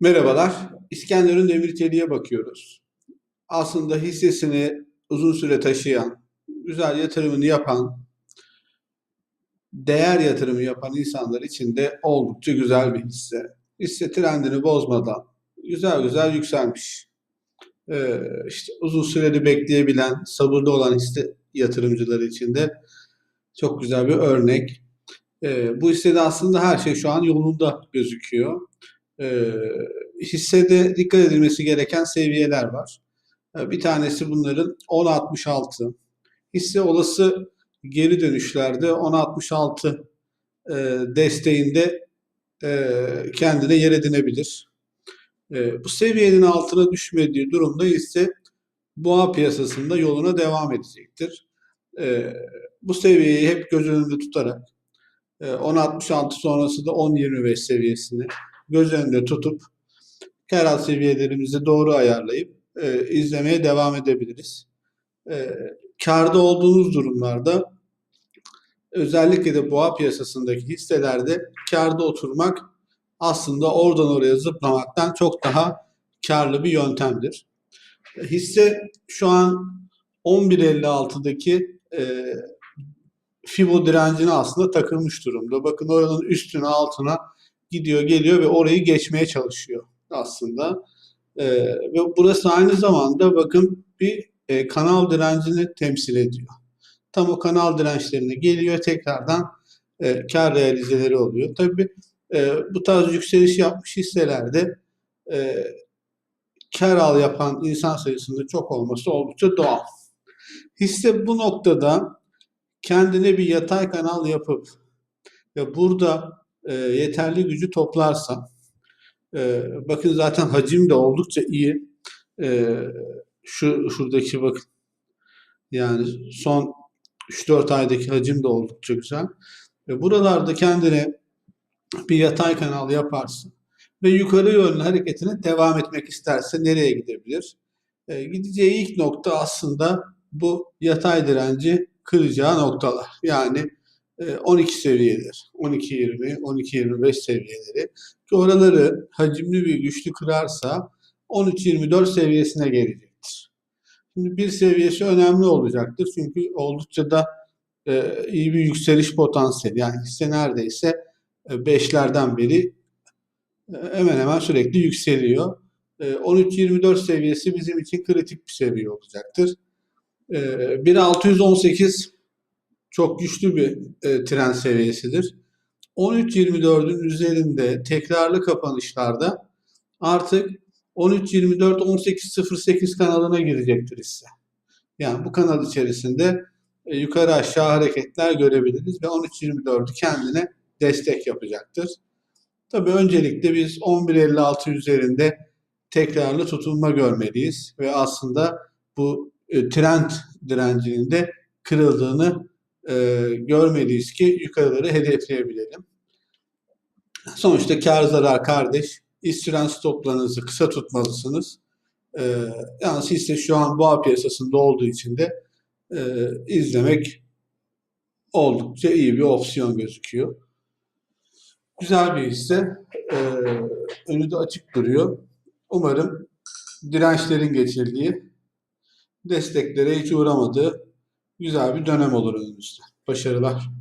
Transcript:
Merhabalar. İskenderun Demirçeli'ye bakıyoruz. Aslında hissesini uzun süre taşıyan, güzel yatırımını yapan, değer yatırımı yapan insanlar için de oldukça güzel bir hisse. Hisse trendini bozmadan güzel güzel yükselmiş. Ee, işte uzun süreli bekleyebilen, sabırlı olan hisse yatırımcıları için de çok güzel bir örnek. Ee, bu hissede aslında her şey şu an yolunda gözüküyor. Ee, hissede dikkat edilmesi gereken seviyeler var. Ee, Bir tanesi bunların 10.66. Hisse olası geri dönüşlerde 10.66 e, desteğinde e, kendine yer edinebilir. E, bu seviyenin altına düşmediği durumda hisse boğa piyasasında yoluna devam edecektir. E, bu seviyeyi hep göz önünde tutarak e, 10.66 sonrası da 10.25 seviyesini göz önünde tutup kar seviyelerimizi doğru ayarlayıp e, izlemeye devam edebiliriz. E, karda olduğunuz durumlarda özellikle de boğa piyasasındaki hisselerde karda oturmak aslında oradan oraya zıplamaktan çok daha karlı bir yöntemdir. E, Hisse şu an 11.56'daki e, Fibo direncine aslında takılmış durumda. Bakın oranın üstüne altına gidiyor geliyor ve orayı geçmeye çalışıyor aslında. Ee, ve burası aynı zamanda bakın bir e, kanal direncini temsil ediyor. Tam o kanal dirençlerine geliyor tekrardan e, kar realizeleri oluyor. Tabii e, bu tarz yükseliş yapmış hisselerde e, kar al yapan insan sayısının çok olması oldukça doğal. Hisse bu noktada kendine bir yatay kanal yapıp ve burada e, yeterli gücü toplarsa e, bakın zaten hacim de oldukça iyi. E, şu şuradaki bakın yani son 3-4 aydaki hacim de oldukça güzel. Ve buralarda kendine bir yatay kanal yaparsın ve yukarı yönlü hareketine devam etmek isterse nereye gidebilir? E, gideceği ilk nokta aslında bu yatay direnci kıracağı noktalar. Yani e, 12 seviyeler, 12-20, 12-25 seviyeleri. Ki oraları hacimli bir güçlü kırarsa 13-24 seviyesine gelecektir. Şimdi bir seviyesi önemli olacaktır. Çünkü oldukça da e, iyi bir yükseliş potansiyeli. Yani hisse neredeyse 5'lerden beri e, hemen hemen sürekli yükseliyor. E, 13-24 seviyesi bizim için kritik bir seviye olacaktır. E, 1.618 çok güçlü bir e, tren seviyesidir. 13.24'ün üzerinde tekrarlı kapanışlarda artık 13.24-18.08 kanalına girecektir hisse. Yani bu kanal içerisinde e, yukarı aşağı hareketler görebiliriz ve 13.24'ü kendine destek yapacaktır. Tabii öncelikle biz 11.56 üzerinde tekrarlı tutulma görmeliyiz ve aslında bu e, trend direncinin de kırıldığını e, görmeliyiz ki yukarıları hedefleyebilelim. Sonuçta kar zarar kardeş. İstiren stoplarınızı kısa tutmalısınız. E, yalnız hisse şu an boğa piyasasında olduğu için de e, izlemek oldukça iyi bir opsiyon gözüküyor. Güzel bir hisse. E, önü de açık duruyor. Umarım dirençlerin geçildiği, desteklere hiç uğramadığı güzel bir dönem olur önümüzde. Başarılar.